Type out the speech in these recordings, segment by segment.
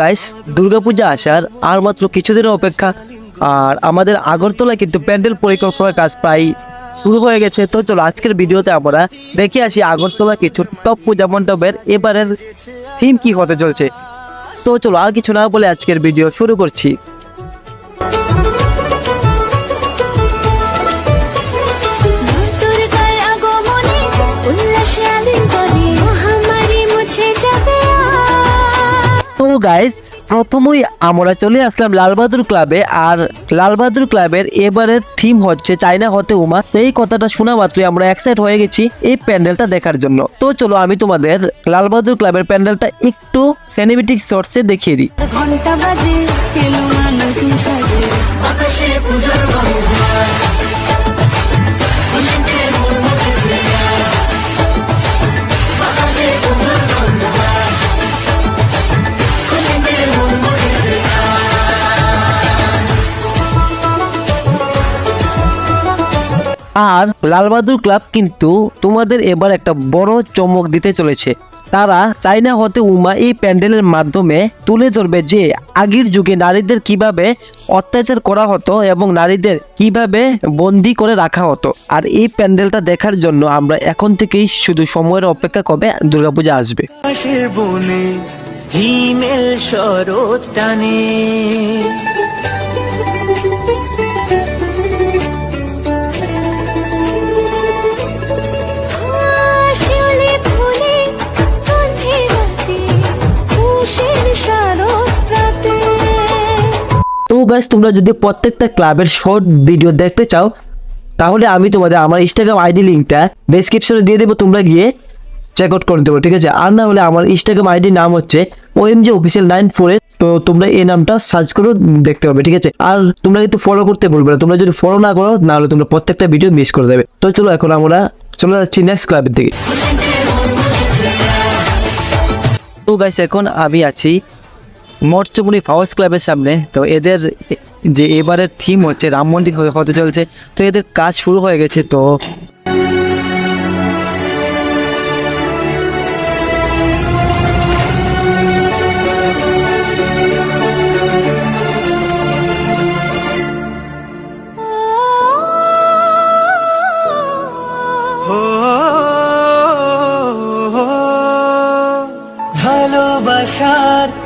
Guys Durga Puja আসার আর মাত্র কিছুদিনের অপেক্ষা। আর আমাদের আগরতলা কিন্তু প্যান্ডেল পরিকল্পনার কাজ প্রায় শুরু হয়ে গেছে। তো চলো, আজকের ভিডিওতে আমরা দেখে আসি আগরতলা কিছু টপ পূজা মণ্ডপের এবারের থিম কি হতে চলছে। তো চলো, আর কিছু না বলে আজকের ভিডিও শুরু করছি। তো গাইস প্রথমেই আমরা চলে আসলাম লালবাহাদুর ক্লাবে আর লালবাহাদুর ক্লাবের এবারের থিম হচ্ছে চাইনা হতে উমা। এই কথাটা শোনা মাত্রই আমরা একসাইড হয়ে গেছি এই প্যান্ডেলটা দেখার জন্য। তো চলো আমি তোমাদের লালবাহাদুর ক্লাবের প্যান্ডেলটা একটু সিনেমেটিক শর্টসে দেখিয়ে দিই। ঘণ্টা বাজে আর লালবাহাদুর ক্লাব কিন্তু তোমাদের এবার একটা বড় চমক দিতে চলেছে। তারা চাইনা হতে উমা এই প্যান্ডেলের মাধ্যমে তুলে ধরবে যে আগের যুগে নারীদের কীভাবে অত্যাচার করা হতো এবং নারীদের কীভাবে বন্দি করে রাখা হতো। আর এই প্যান্ডেলটা দেখার জন্য আমরা এখন থেকেই শুধু সময়ের অপেক্ষা কবে দুর্গাপূজা আসবে। হিমেল শরৎ টানে। গাছ তোমরা যদি প্রত্যেকটা ক্লাবের শর্ট ভিডিও দেখতে চাও, তাহলে আমি তোমাদের আমার ইনস্টাগ্রাম আইডি লিঙ্কটা ডেসক্রিপশনে দিয়ে দেবো, তোমরা গিয়ে চেক আউট করে দেবো, ঠিক আছে? আর না হলে আমার ইনস্টাগ্রাম আইডির নাম হচ্ছে O M J official nine four তো তোমরা এই নামটা সার্চ করে দেখতে পাবে, ঠিক আছে? আর তোমরা কিন্তু ফলো করতে বলবে না, তোমরা যদি ফলো না করো তাহলে তোমরা প্রত্যেকটা ভিডিও মিস করে দেবে। তো চলো, এখন আমরা চলে যাচ্ছি নেক্সট ক্লাবের দিকে। তো গাইস এখন আমি আছি মর্চমুনি ফাওয়ার্স ক্লাবের সামনে, তো এদের যে এবারের থিম হচ্ছে রাম মন্দির হতে- চলছে, তো এদের কাজ শুরু হয়ে গেছে তো। ভালোবাসার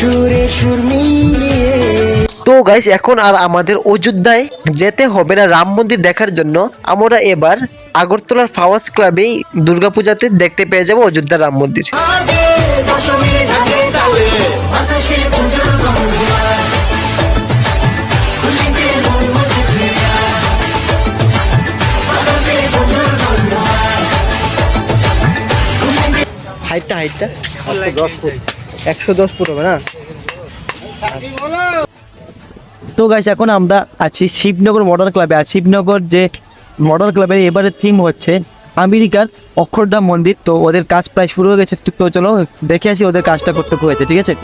সুরে সুর মিলিয়ে। তো গাইস এখন আর আমাদের অযোধ্যায় যেতে হবে না রাম মন্দির দেখার জন্য। আমরা এবার আগরতলার ফাওয়ার্স ক্লাবেই দুর্গাপূজাতে দেখতে পেয়ে যাব অযোধ্যার রাম মন্দির। মন হাইটটা হাইটটা। একশো দশ ফুট। একশো দশ ফুট হবে না? তো গাইস এখন আমরা আছি শিবনগর মডার্ন ক্লাবে আর শিবনগর যে মডার্ন ক্লাবের এবারে থিম হচ্ছে আমেরিকার অক্ষরধাম মন্দির। তো ওদের কাজ প্রায় শুরু হয়ে গেছে। তো চলো দেখে আসি ওদের কাজটা করতে হয়েছে ঠিক আছে?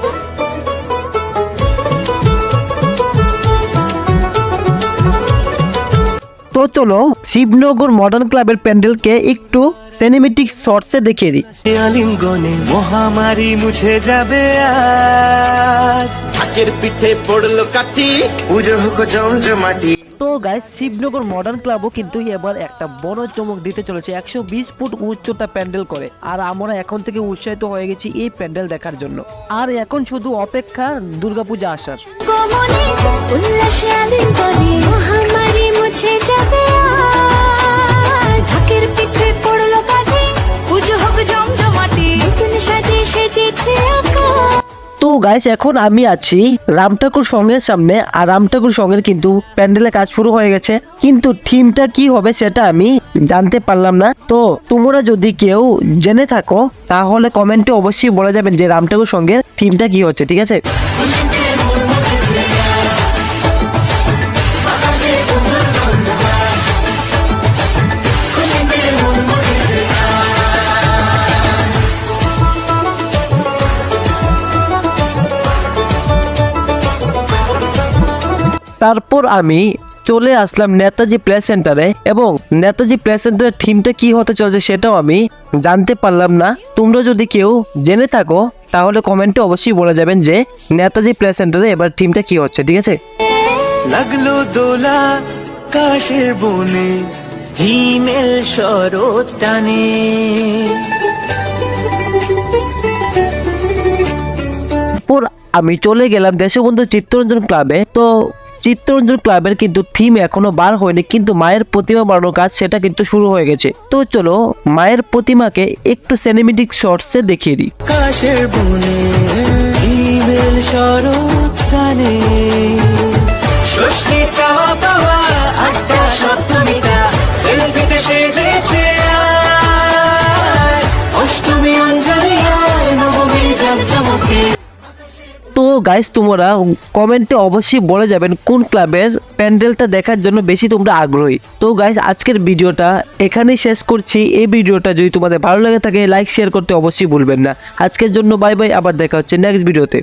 তো চলো শিবনগর মডার্ন ক্লাবের প্যান্ডেলকে একটু সিনেমেটিক শর্টসে দেখিয়ে দিই। আলিঙ্গনে মহামারী মুছে যাবে আজ। ঢাকের পিঠে পড়ল কাঠি। পুজো হোক জমজমাটি তো গাইস শিবনগর মডার্ন ক্লাবও কিন্তু এবার একটা বড় চমক দিতে চলেছে। একশো বিশ ফুট উচ্চতা প্যান্ডেল করে। আর আমরা এখন থেকে উৎসাহিত হয়ে গেছি এই প্যান্ডেল দেখার জন্য। আর এখন শুধু অপেক্ষা দুর্গাপূজা আসার। মুছে যাবে। ঢাকের পিঠে পড়ল কাঁধে পুজো হোক জমজমাটি, নতুন সাজে সেজেছে তো গাইস এখন আমি আছি রাম ঠাকুর সঙ্গের সামনে, আর রাম ঠাকুর সঙ্গের কিন্তু প্যান্ডেলের কাজ শুরু হয়ে গেছে। কিন্তু থিমটা কি হবে সেটা আমি জানতে পারলাম না। তো তোমরা যদি কেউ জেনে থাকো, তাহলে কমেন্টে অবশ্যই বলে যাবেন যে রাম ঠাকুর সঙ্গের থিমটা কি হচ্ছে, ঠিক আছে? তারপর আমি চলে আসলাম নেতাজি প্লে সেন্টারে এবং নেতাজি প্লে সেন্টারের থিমটা কি হতে চলছে সেটাও আমি জানতে পারলাম না। তোমরা যদি কেউ জেনে থাকো তাহলে কমেন্টে অবশ্যই বলে যাবেন যে নেতাজি প্লে সেন্টারে এবার থিমটা কি হচ্ছে ঠিক আছে? লাগল দোলা কাশের বনে হিমেল শরৎ টানে। আমি চলে গেলাম দেশবন্ধু চিত্তরঞ্জন ক্লাবে। তো চিত্তরঞ্জন ক্লাবের কিন্তু থিম এখনও বার হয়নি, কিন্তু মায়ের প্রতিমা বানানোর কাজ সেটা কিন্তু শুরু হয়ে গেছে। তো চলো, মায়ের প্রতিমাকে একটু সিনেমেটিক শর্টসে দেখিয়ে দিই। সপ্তমীটা সেলফিতে সেজেছে গাইস তোমরা কমেন্টে অবশ্যই বলে যাবেন কোন ক্লাবের প্যান্ডেলটা দেখার জন্য বেশি তোমরা আগ্রহী। তো গাইস আজকের ভিডিওটা এখানেই শেষ করছি। এই ভিডিওটা যদি তোমাদের ভালো লাগে থাকে লাইক শেয়ার করতে অবশ্যই ভুলবেন না। আজকের জন্য বাই বাই আবার দেখা হচ্ছে নেক্সট ভিডিওতে